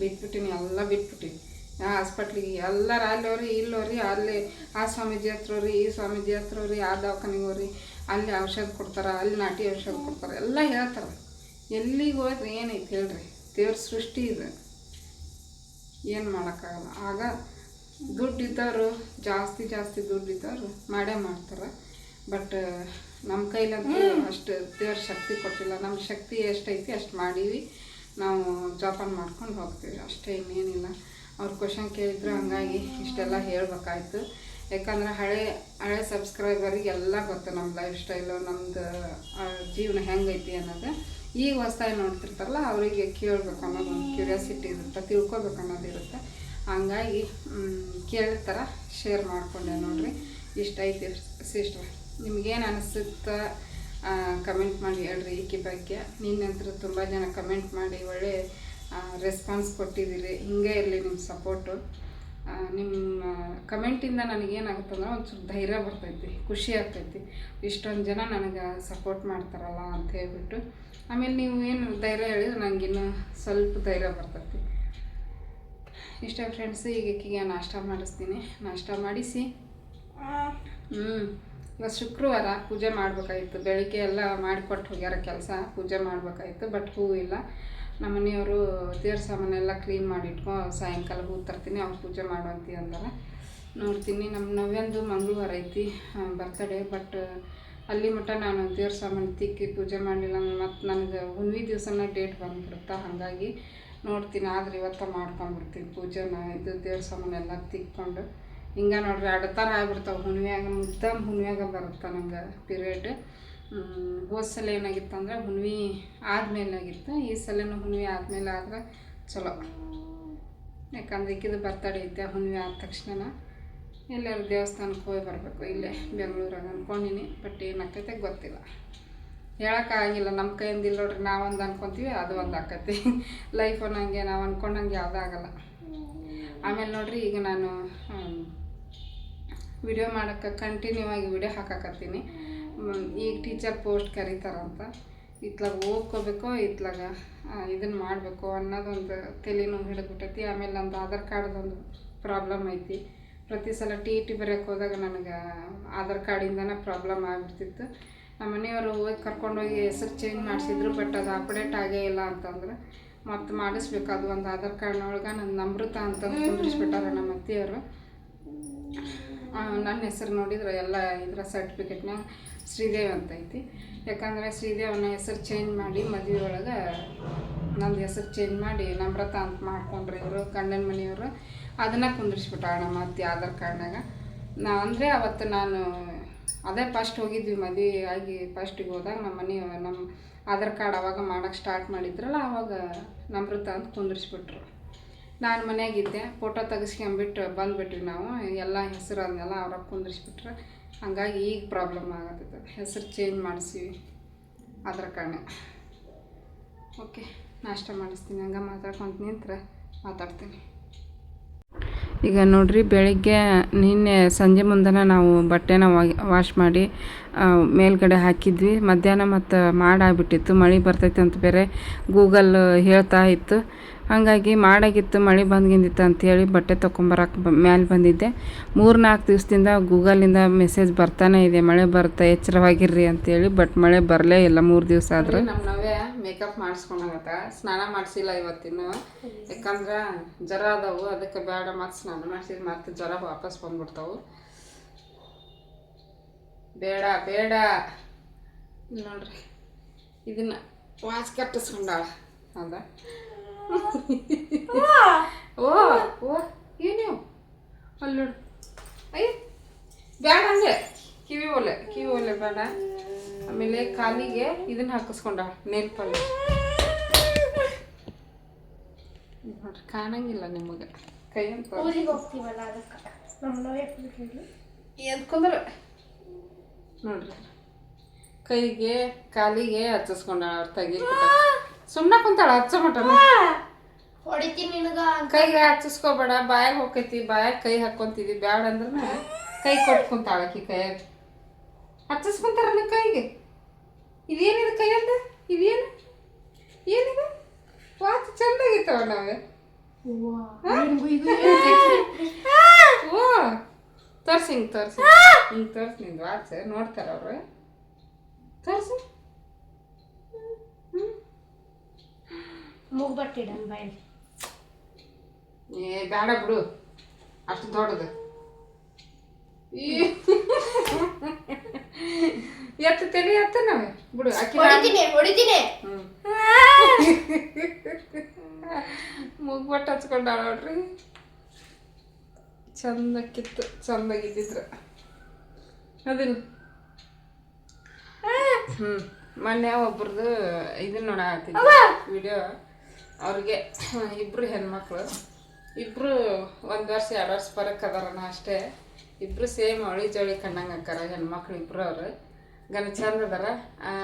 ಬಿಟ್ಬಿಟ್ಟಿನಿ, ಎಲ್ಲ ಬಿಟ್ಬಿಟ್ಟಿನಿ. ಆ ಹಾಸ್ಪಿಟ್ಲಿಗೆ ಎಲ್ಲರ ಅಲ್ಲೋರಿ, ಇಲ್ಲೋರಿ, ಅಲ್ಲಿ ಆ ಸ್ವಾಮೀಜಿ ಹತ್ರ ರೀ ಈ ಸ್ವಾಮೀಜಿ ಹತ್ರ ರೀ ಆ ದವಾಖಾನಿಗೆ ಹೋಗ್ರಿ ಅಲ್ಲಿ ಔಷಧ ಕೊಡ್ತಾರೆ, ಅಲ್ಲಿ ನಾಟಿ ಔಷಧ ಕೊಡ್ತಾರೆ, ಎಲ್ಲ ಹೇಳ್ತಾರೆ. ಎಲ್ಲಿಗೆ ಹೋದ್ರೆ ಏನೈತೆ ಹೇಳ್ರಿ? ದೇವ್ರ ಸೃಷ್ಟಿ ಇದು. ಏನು ಮಾಡೋಕ್ಕಾಗಲ್ಲ. ಆಗ ದುಡ್ಡು ಇದ್ದವರು ಜಾಸ್ತಿ ಜಾಸ್ತಿ ದುಡ್ಡು ಇದ್ದವರು ಮಾಡೇ ಮಾಡ್ತಾರೆ. ಬಟ್ ನಮ್ಮ ಕೈಲಂತೂ ಅಷ್ಟು ದೇವ್ರ ಶಕ್ತಿ ಕೊಟ್ಟಿಲ್ಲ. ನಮ್ಮ ಶಕ್ತಿ ಎಷ್ಟೈತಿ ಅಷ್ಟು ಮಾಡೀವಿ. ನಾವು ಜೋಪಾನ ಮಾಡ್ಕೊಂಡು ಹೋಗ್ತೀವಿ. ಅಷ್ಟೇ ಇನ್ನೇನಿಲ್ಲ. ಅವ್ರು ಕ್ವಶನ್ ಕೇಳಿದ್ರು ಹಂಗಾಗಿ ಇಷ್ಟೆಲ್ಲ ಹೇಳ್ಬೇಕಾಯ್ತು. ಯಾಕಂದ್ರೆ ಹಳೆ ಹಳೆ ಸಬ್ಸ್ಕ್ರೈಬರಿಗೆ ಎಲ್ಲ ಗೊತ್ತು ನಮ್ಮ ಲೈಫ್ ಸ್ಟೈಲು ನಮ್ಮದು ಜೀವನ ಹೆಂಗೈತಿ ಅನ್ನೋದು. ಈಗ ಹೊಸ್ದಾಗಿ ನೋಡ್ತಿರ್ತಾರಲ್ಲ ಅವರಿಗೆ ಕೇಳ್ಬೇಕು ಅನ್ನೋದು ಒಂದು ಕ್ಯೂರಿಯಾಸಿಟಿ ಇರುತ್ತೆ ತಿಳ್ಕೊಬೇಕು ಅನ್ನೋದು ಇರುತ್ತೆ. ಹಂಗಾಗಿ ಕೇಳ್ತಾರ ಶೇರ್ ಮಾಡಿಕೊಂಡೆ ನೋಡ್ರಿ. ಇಷ್ಟ ಐತಿ ಸಿಸ್ಟರ್. ನಿಮ್ಗೇನು ಅನಿಸುತ್ತೆ? ಕಮೆಂಟ್ ಮಾಡಿ ಹೇಳ್ರಿ ಈಕೆ ಬಗ್ಗೆ. ನಿನ್ನಂತರ ತುಂಬ ಜನ ಕಮೆಂಟ್ ಮಾಡಿ ಒಳ್ಳೆ ರೆಸ್ಪಾನ್ಸ್ ಕೊಟ್ಟಿದ್ದೀರಿ. ಹಿಂಗೆ ಇರಲಿ ನಿಮ್ಮ ಸಪೋರ್ಟು ನಿಮ್ಮ ಕಮೆಂಟಿಂದ ನನಗೇನಾಗುತ್ತೆ ಅಂದ್ರೆ ಒಂಚೂರು ಧೈರ್ಯ ಬರ್ತೈತಿ, ಖುಷಿ ಆಗ್ತೈತಿ. ಇಷ್ಟೊಂದು ಜನ ನನಗೆ ಸಪೋರ್ಟ್ ಮಾಡ್ತಾರಲ್ಲ ಅಂತ ಹೇಳ್ಬಿಟ್ಟು. ಆಮೇಲೆ ನೀವು ಏನು ಧೈರ್ಯ ಹೇಳಿದ್ರೆ ನನಗಿನ್ನೂ ಸ್ವಲ್ಪ ಧೈರ್ಯ ಬರ್ತೈತಿ. ಇಷ್ಟ ಫ್ರೆಂಡ್ಸ್ ಈಗ ಈಕಿಗೆ ನಾಷ್ಟ ಮಾಡಿಸ್ತೀನಿ. ನಾಷ್ಟ ಮಾಡಿಸಿ. ಹ್ಞೂ ಇವತ್ತು ಶುಕ್ರವಾರ ಪೂಜೆ ಮಾಡ್ಬೇಕಾಗಿತ್ತು. ಬೆಳಿಗ್ಗೆ ಎಲ್ಲ ಮಾಡಿಕೊಟ್ಟು ಹೋಗ್ಯಾರ ಕೆಲಸ ಪೂಜೆ ಮಾಡಬೇಕಾಗಿತ್ತು ಬಟ್ ಹೂ ಇಲ್ಲ. ನಮ್ಮ ಮನೆಯವರು ದೇವ್ರ ಸಾಮಾನೆಲ್ಲ ಕ್ಲೀನ್ ಮಾಡಿಟ್ಕೊ ಸಾಯಂಕಾಲ ಹೂ ತರ್ತೀನಿ ಅವ್ರು ಪೂಜೆ ಮಾಡುವಂತಿ ಅಂದಾರ. ನೋಡ್ತೀನಿ ನಮ್ಮ ನವ್ಯಂದು ಮಂಗಳವಾರ ಐತಿ ಬರ್ತಡೇ ಬಟ್ ಅಲ್ಲಿ ಮಟ್ಟ ನಾನು ದೇವ್ರ ಸಾಮಾನು ತಿಕ್ಕಿ ಪೂಜೆ ಮಾಡಲಿಲ್ಲ ಮತ್ತು ನನಗೆ ಹುಣ್ವಿ ದಿವಸನ ಡೇಟ್ ಬಂದ್ಬಿಡುತ್ತಾ ಹಾಗಾಗಿ ನೋಡ್ತೀನಿ, ಆದ್ರೆ ಇವತ್ತ ಮಾಡ್ಕೊಂಡ್ಬಿಡ್ತೀನಿ. ಪೂಜೆನ, ಇದು ದೇವ್ರ ಸಾಮಾನೆಲ್ಲ ತಿಕ್ಕೊಂಡು. ಹಿಂಗೆ ನೋಡ್ರಿ ಅಡತಾರ ಆಗ್ಬಿಡ್ತಾವೆ. ಹುಣ್ಮ್ಯಾಗ ಮುದ್ದಾಮ್ ಹುಣ್ಮ್ಯಾಗ ಬರುತ್ತೆ ನಂಗೆ ಪೀರಿಯಡ್ ಹೋದ ಸಲ ಏನಾಗಿತ್ತು ಅಂದ್ರೆ ಹುಣ್ವಿ ಆದಮೇಲೆ ಆಗಿತ್ತು ಈ ಸಲನೂ ಹುಣ್ವಿ ಆದಮೇಲೆ ಆದ್ರೆ ಚಲೋ. ಯಾಕಂದ್ರೆ ಇಕ್ಕಿದು ಬರ್ತಡೇ ಐತೆ ಹುಣ್ವಿ ಆದ ತಕ್ಷಣ ಎಲ್ಲರೂ ದೇವಸ್ಥಾನಕ್ಕೆ ಹೋಗಿ ಬರಬೇಕು. ಇಲ್ಲೇ ಬೆಂಗಳೂರಾಗ ಅಂದ್ಕೊಂಡಿನಿ ಬಟ್ ಏನಾಗ್ತೈತೆ ಗೊತ್ತಿಲ್ಲ. ಹೇಳೋಕ್ಕಾಗಿಲ್ಲ ನಮ್ಮ ಕೈಯಿಂದ ಇಲ್ಲ ನೋಡ್ರಿ ನಾವೊಂದು ಅನ್ಕೊಂತೀವಿ, ಅದು ಒಂದು ಆಕತಿ. ಲೈಫ್ ಅನ್ನೋಂಗೆ ನಾವು ಅನ್ಕೊಂಡಂಗೆ ಯಾವುದೂ ಆಗಲ್ಲ. ಆಮೇಲೆ ನೋಡ್ರಿ, ಈಗ ನಾನು ವಿಡಿಯೋ ಮಾಡೋಕ್ಕೆ ಕಂಟಿನ್ಯೂ ಆಗಿ ವಿಡಿಯೋ ಹಾಕಕತ್ತೀನಿ. ಈಗ ಟೀಚರ್ ಪೋಸ್ಟ್ ಕರೀತಾರಂತ. ಇತ್ಲಾಗ ಓದ್ಕೋಬೇಕು, ಇತ್ಲಾಗ ಇದನ್ನು ಮಾಡಬೇಕು ಅನ್ನೋದೊಂದು ತಲೆನೋವು ಹಿಡಿದ್ಬಿಟ್ಟೈತಿ. ಆಮೇಲೆ ನಂದು ಆಧಾರ್ ಕಾರ್ಡ್ದೊಂದು ಪ್ರಾಬ್ಲಮ್ ಐತಿ. ಪ್ರತಿ ಸಲ ಟಿ ಇ ಟಿ ಬರೆಯೋಕೆ ಹೋದಾಗ ನನಗೆ ಆಧಾರ್ ಕಾರ್ಡಿಂದನೇ ಪ್ರಾಬ್ಲಮ್ ಆಗಿಬಿಡ್ತಿತ್ತು. ನಮ್ಮ ಮನೆಯವರು ಹೋಗಿ ಕರ್ಕೊಂಡೋಗಿ ಹೆಸರು ಚೇಂಜ್ ಮಾಡಿಸಿದ್ರು ಬಟ್ ಅದು ಅಪ್ಡೇಟ್ ಆಗೇ ಇಲ್ಲ ಅಂತಂದ್ರೆ ಮತ್ತು ಮಾಡಿಸ್ಬೇಕು ಅದು ಒಂದು ಆಧಾರ್ ಕಾರ್ಡ್ನೊಳಗೆ ನನ್ನ ಅಮೃತ ಅಂತ ಕುಂದಿರಿಸ್ಬಿಟ್ಟಾರೆ ನಮ್ಮ ಅತ್ತೆಯವರು. ನನ್ನ ಹೆಸರು ನೋಡಿದ್ರೆ ಎಲ್ಲ ಇದರ ಸರ್ಟಿಫಿಕೇಟ್ನಾಗ ಶ್ರೀದೇವಿ ಅಂತ ಐತಿ. ಯಾಕಂದರೆ ಶ್ರೀದೇವನ ಹೆಸರು ಚೇಂಜ್ ಮಾಡಿ ಮದುವೆ ಒಳಗೆ ನಂದು ಹೆಸರು ಚೇಂಜ್ ಮಾಡಿ ನಮ್ರತ ಅಂತ ಮಾಡ್ಕೊಂಡ್ರೆ ಇವರು, ಗಂಡನ ಮನೆಯವರು, ಅದನ್ನು ಕುಂದಿರಿಸ್ಬಿಟ್ಟಾಳ ನಮ್ಮ ಅತ್ತೆ ಆಧಾರ್ ಕಾರ್ಡ್ನಾಗ ನಾ ಅಂದರೆ ಅವತ್ತು ನಾನು ಅದೇ ಫಸ್ಟ್ ಹೋಗಿದ್ವಿ ಮದುವೆ ಆಗಿ ಫಸ್ಟಿಗೆ ಹೋದಾಗ ನಮ್ಮ ಮನೆ, ನಮ್ಮ ಆಧಾರ್ ಕಾರ್ಡ್ ಅವಾಗ ಮಾಡೋಕ್ಕೆ ಸ್ಟಾರ್ಟ್ ಮಾಡಿದ್ರಲ್ಲ ಆವಾಗ ನಮ್ರತ ಅಂತ ಕುಂದಿರಿಸ್ಬಿಟ್ರು. ನಾನು ಮನೆಯಾಗಿದ್ದೆ ಫೋಟೋ ತೆಗೆಸ್ಕೊಂಬಿಟ್ಟು ಬಂದುಬಿಟ್ವಿ ನಾವು, ಎಲ್ಲ ಹೆಸರು ಅದನ್ನೆಲ್ಲ ಅವ್ರಾಗ ಕುಂದಿರಿಸ್ಬಿಟ್ರೆ. ಹಂಗಾಗಿ ಈಗ ಪ್ರಾಬ್ಲಮ್ ಆಗತ್ತೈತೆ ಹೆಸರು ಚೇಂಜ್ ಮಾಡಿಸಿವಿ, ಆಧಾರ್ ಕಾರಣ ಓಕೆ ನಾಷ್ಟ ಮಾಡಿಸ್ತೀನಿ, ಹಂಗೆ ಮಾತಾಡ್ಕೊಂತ ನಿಂತ್ರೆ ಮಾತಾಡ್ತೀನಿ. ಈಗ ನೋಡ್ರಿ ಬೆಳಿಗ್ಗೆ ನಿನ್ನೆ ಸಂಜೆ ಮುಂದನ ನಾವು ಬಟ್ಟೆನ ವಾಶ್ ಮಾಡಿ ಮೇಲ್ಗಡೆ ಹಾಕಿದ್ವಿ. ಮಧ್ಯಾಹ್ನ ಮತ್ತು ಮಾಡಾಗ್ಬಿಟ್ಟಿತ್ತು. ಮಳೆ ಬರ್ತೈತೆ ಅಂತ ಬೇರೆ ಗೂಗಲ್ ಹೇಳ್ತಾ ಇತ್ತು. ಹಾಗಾಗಿ ಮಾಡಾಗಿತ್ತು ಮಳೆ ಬಂದ್ಗಿಂದಿತ್ತು ಅಂಥೇಳಿ ಬಟ್ಟೆ ತೊಗೊಂಬರಕ್ಕೆ ಬ ಮ್ಯಾಲೆ ಬಂದಿದ್ದೆ. ಮೂರು ನಾಲ್ಕು ದಿವಸದಿಂದ ಗೂಗಲಿಂದ ಮೆಸೇಜ್ ಬರ್ತಾನೆ ಇದೆ ಮಳೆ ಬರ್ತಾ ಎಚ್ಚರವಾಗಿರ್ರಿ ಅಂತೇಳಿ ಬಟ್ ಮಳೆ ಬರಲೇ ಇಲ್ಲ ಮೂರು ದಿವಸ ಆದರೆ. ನಮ್ಮ ನಾವೇ ಮೇಕಪ್ ಮಾಡಿಸ್ಕೊಂಡಾಗತ್ತ? ಸ್ನಾನ ಮಾಡಿಸಿಲ್ಲ ಇವತ್ತಿನ ಯಾಕಂದ್ರೆ ಜ್ವರ ಅದಾವು ಅದಕ್ಕೆ ಬೇಡ ಮತ್ತು ಸ್ನಾನ ಮಾಡಿಸಿದ್ರೆ ಮತ್ತೆ ಜ್ವರ ವಾಪಸ್ ಬಂದ್ಬಿಡ್ತಾವು. ಬೇಡ ಬೇಡ. ನೋಡ್ರಿ ಇದನ್ನ ವಾಚ್ ಕಟ್ಟಿಸ್ಕೊಂಡಾಳ. ಹೌದಾ? ಓ ಓ ಏನು ಅಲ್ಲಿ ನೋಡು. ಅಯ್ಯ ಬೇಡ ಹಂಗೆ ಕಿವಿ ಒಲೆ ಕಿವಿ ಒಲೆ ಬೇಡ. ಆಮೇಲೆ ಕಾಲಿಗೆ ಇದನ್ನ ಹಾಕಿಸ್ಕೊಂಡ ನೇಲ್ ಪಾಲಿಶ್ ನೋಡ್ರಿ ಕಾಣಂಗಿಲ್ಲ ನಿಮಗೆ. ಕೈ ಅಂತ ಫುಲ್ ನೋಡ್ರಿ. ಕೈಗೆ ಕಾಲಿಗೆ ಹಚ್ಚಿಸ್ಕೊಂಡ ಅವ್ರ ತೆಗಿ ಸುಮ್ಮನೆ ಕುಂತಾಳ ಹಚ್ಚೋ ಮಟ ಹೊಡಿತೀನಿ ನಿನಗ ಕೈಗೆ ಹಚ್ಚಿಸ್ಕೋಬೇಡ ಬಾಯಾಗ ಹೋಗ್ತೈತಿ ಬಾಯಾಗ ಕೈ ಹಾಕೊಂತಿದ್ವಿ ಬ್ಯಾಡ ಅಂದ್ರೆ ಕೈ ಕೊಟ್ಟು ಕುಂತಾಳ ಆಕಿ ಕೈಯಾಗ. ಹಚ್ಚಿಸ್ಕೊಂತಾರಲ್ಲ ಕೈಗೆ. ಇದೇನಿದೆ ಕೈಯಂದ ಇದೇನು? ಏನಿದೆ? ವಾಚ್ ಚಂದಾಗಿತ್ತವ ನಾವೇ. ಓ ತೋರ್ಸಿ ಹಿಂಗೆ ತೋರ್ಸಿ ಹಿಂಗೆ ತೋರ್ಸಿ ನಿಂದು ವಾಚ್. ನೋಡ್ತಾರ ಅವರು. ತೋರ್ಸಿ. ಮೂಗ್ ಬಟ್ಟಿಡ ಬಾಯ್ ಏ ಬೇಡ ಬಿಡು. ಅಷ್ಟು ದೊಡ್ಡದು. ಈ ಎತ್ತು ತಲೆ ಎತ್ತ ನಾವೇ ಬಿಡು ಅಕ್ಕಿ ಹೊಡಿತೀನಿ ಹೊಡಿತೀನಿ. ಮುಗ್ಬಟ್ಟು ಹಚ್ಕೊಂಡಾಳ ನೋಡ್ರಿ. ಚಂದಕ್ಕಿತ್ತು ಚಂದಾಗಿದ್ದಿದ್ರು ಅದಿಲ್ಲ ಹ್ಞೂ ಮೊನ್ನೆ ಒಬ್ರದ್ದು ಇದನ್ನ ನೋಡ ವಿಡಿಯೋ. ಅವ್ರಿಗೆ ಇಬ್ಬರು ಹೆಣ್ಮಕ್ಳು. ಇಬ್ಬರು ಒಂದು ವರ್ಷ ಎರಡು ವರ್ಷ ಬರಕ್ಕೆ ಅದಾರನ ಅಷ್ಟೇ. ಇಬ್ಬರು ಸೇಮ್ ಅವಳಿ ಜವಳಿ ಕಣ್ಣಂಗೆ ಅಕ್ಕಾರ ಹೆಣ್ಮಕ್ಳು ಇಬ್ಬರು ಅವ್ರು. ಗನ ಚಂದ ಅದಾರ.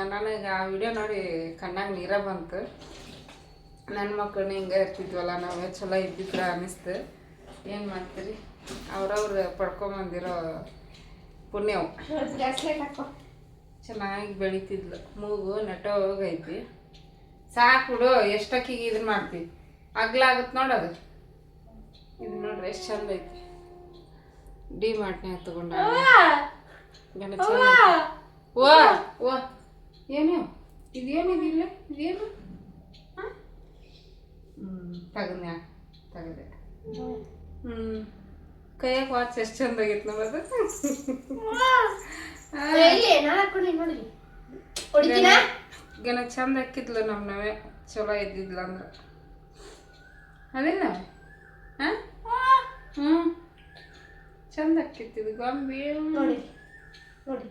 ನನಗೆ ಆ ವಿಡಿಯೋ ನೋಡಿ ಕಣ್ಣಾಗ ನೀರ ಬಂತು. ನನ್ನ ಮಕ್ಕಳು ಹಿಂಗೆ ಇರ್ತಿದ್ವಲ್ಲ ನಾವೇ ಚಲೋ ಇದ್ದಿದ್ರ ಅನ್ನಿಸ್ತು. ಏನು ಮಾಡ್ತೀರಿ? ಅವ್ರವ್ರು ಪಡ್ಕೊಂಬಂದಿರೋ ಪುಣ್ಯವು. ಚೆನ್ನಾಗಿ ಬೆಳಿತಿದ್ಲು. ಮೂಗು ನೆಟ್ಟೋಗೈತಿ. ಸಾಕು ಬಿಡು ಎಷ್ಟಕ್ಕಿಗೆ ಇದನ್ನ ಮಾಡ್ತಿ? ಅಗ್ಲ ಆಗತ್ತೆ ನೋಡೋದು ಇದು ನೋಡ್ರಿ ಎಷ್ಟು ಚಂದ ಐತಿ. ಡಿ ಮಾರ್ಟ್ನ್ಯಾಗ ತಗೊಂಡ. ಓ ಓ ಏನು? ಇದೇನಿದಿಲ್ಲ ಇದೇನು? ಹ್ಞೂ ತಗದ್ನ್ಯಾ? ತಗದೆ. ಹ್ಞೂ ಕೈಯಾಗ ವಾಚ್ ಎಷ್ಟು ಚಂದ ಆಗೈತೆ ಇಲ್ಲಿ ಹಾಕೊಂಡು ನೋಡಿ ಗನ ಚಂದ ಹಾಕಿದ್ಲು ನಮ್ಮ ನಾವೇ ಚಲೋ ಇದ್ದಿದ್ಲ ಅಂದ್ರೆ. ಅದಿಲ್ಲ ಹಾಂ? ಹ್ಞೂ ಚಂದ ಹಾಕಿತ್ತಿದ್ದು ಗೊಂಬಿ. ನೋಡಿ ನೋಡಿ.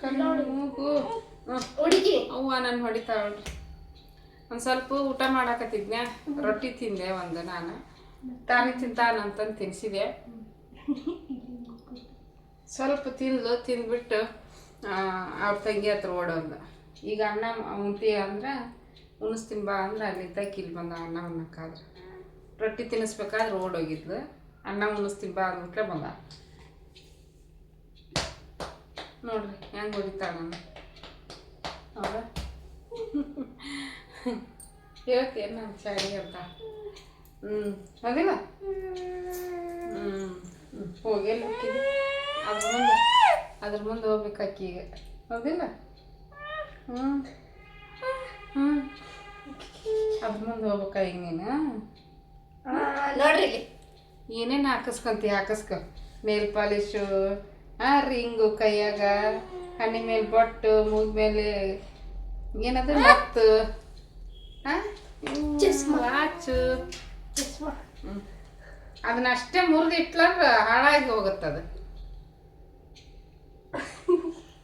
ಕಣ್ಣು ಮೂಗು. ಹೊಡಿತೀನಿ ಅವ್ವ ನಾನು ಹೊಡಿತಾಳ್ರಿ ಒಂದು ಸ್ವಲ್ಪ ಊಟ ಮಾಡಾಕತ್ತಿದ್ನ ರೊಟ್ಟಿ ತಿಂದೆ ಒಂದು ನಾನು. ತಾನೇ ತಿಂತಾನಂತಂದು ತಿನ್ಸಿದೆ. ಸ್ವಲ್ಪ ತಿಂದು ತಿಂದ್ಬಿಟ್ಟು ಅವ್ರ ತಂಗಿ ಹತ್ರ ಓಡೋದು ಈಗ ಅನ್ನ ಉಂಟಿ ಅಂದ್ರೆ ಉಣಿಸ್ತೀನಿ ಬಾ ಅಂದ್ರೆ ಅಲ್ಲಿದ್ದ ಇಲ್ಲಿ ಬಂದ ಅನ್ನ ಉಣ್ಣಕ್ಕಾದ್ರೆ. ರೊಟ್ಟಿ ತಿನ್ನಿಸ್ಬೇಕಾದ್ರೆ ಓಡೋಗಿದ್ದು ಅನ್ನ ಉಣಿಸ್ತೀನಿ ಬಾ ಅಂದ್ಬಿಟ್ರೆ ಬಂದ. ನೋಡ್ರಿ, ಹೆಂಗೆ ಹೊಡಿತಾಳ ನಾನು ಹೌದಾ ಹೇಳ್ತೇನೆ ನಾನು ಚಾಡಿ ಅಂತ ಹ್ಞೂ ಅದಿಲ್ಲ ಹ್ಞೂ ಹೋಗಿ ಎಲ್ಲಿ ಹೋಗಿದ್ದೆ ಅದ್ರ ಮುಂದೆ ಅದ್ರ ಮುಂದೆ ಹೋಗ್ಬೇಕಾಕಿ ಈಗ. ಹೌದಿಲ್ಲ ಹ್ಞೂ ಹ್ಞೂ ಅದ್ರ ಮುಂದೆ ಹೋಗ್ಬೇಕ ಈಗ ನೀನು? ನೋಡ್ರಿ ಏನೇನು ಹಾಕಸ್ಕೊಂತಿ? ಹಾಕಿಸ್ಕೊ. ಮೇಲ್ ಪಾಲಿಶು ಆ ರಿಂಗು ಕೈಯಾಗ ಹಣ್ಣಿ ಮೇಲೆ ಬೊಟ್ಟು ಮೂಗ್ ಮೇಲೆ ಏನದ? ಮತ್ತು. ವಾಚು. ಅದನ್ನ ಅಷ್ಟೇ ಮುರಿದು ಇಟ್ಲಂದ್ರ ಹಾಳಾಗಿ ಹೋಗುತ್ತದ.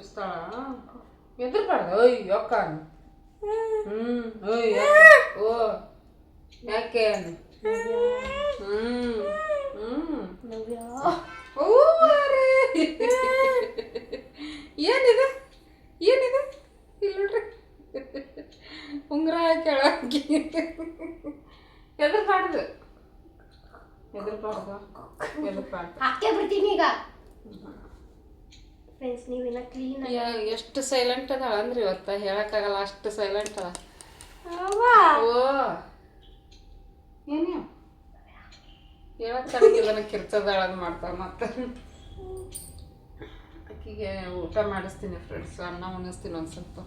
ಓವ್ವ ಎದುರಿಸ್ತಾಳ ಎದುರ್ಬಾರ್ದು ಅಯ್ಯೋ ಅಕ್ಕ ಹ್ಮ್ ಓಯ್ ಯಾಕೆ? ಓ ಯಾಕೆ ಹ್ಮ್ ಹ್ಮ್ ನವ್ಯ ಓ ಅರೆ. ಏನಿದೆ ಏನಿದೆ ಇಲ್ಲಿ ನೋಡ್ರಿ ಉಂಗುರ ಕೆಳಗೆ ಎದ್ರಬಾರ್ದು ಎದ್ರಬಾರ್ದು ಎದ್ರಬಾರ್ದು ಹಾಕೇ ಬಿಡ್ತೀನಿ ಈಗ ಫ್ರೆಂಡ್ಸ್ ನೀವಿನ್ನ ಕ್ಲೀನ್ ಎಷ್ಟು ಸೈಲೆಂಟ್ ಅದಾಳ ಅಂದ್ರೆ ಇವತ್ತ? ಹೇಳಕ್ಕಾಗಲ್ಲ ಅಷ್ಟು ಸೈಲೆಂಟ್ ಅದ ಓ! ಏನೇ ಹೇಳಕ್ ತಡಗಿಲ್ಲ ಕಿರ್ಚದಾಳ ಮಾಡ್ತಾವ ಮತ್ತೆ. ಅಕ್ಕಿಗೆ ಊಟ ಮಾಡಿಸ್ತೀನಿ ಫ್ರೆಂಡ್ಸ್ ಅನ್ನ ಉಣಿಸ್ತೀನಿ ಒಂದು ಸ್ವಲ್ಪ.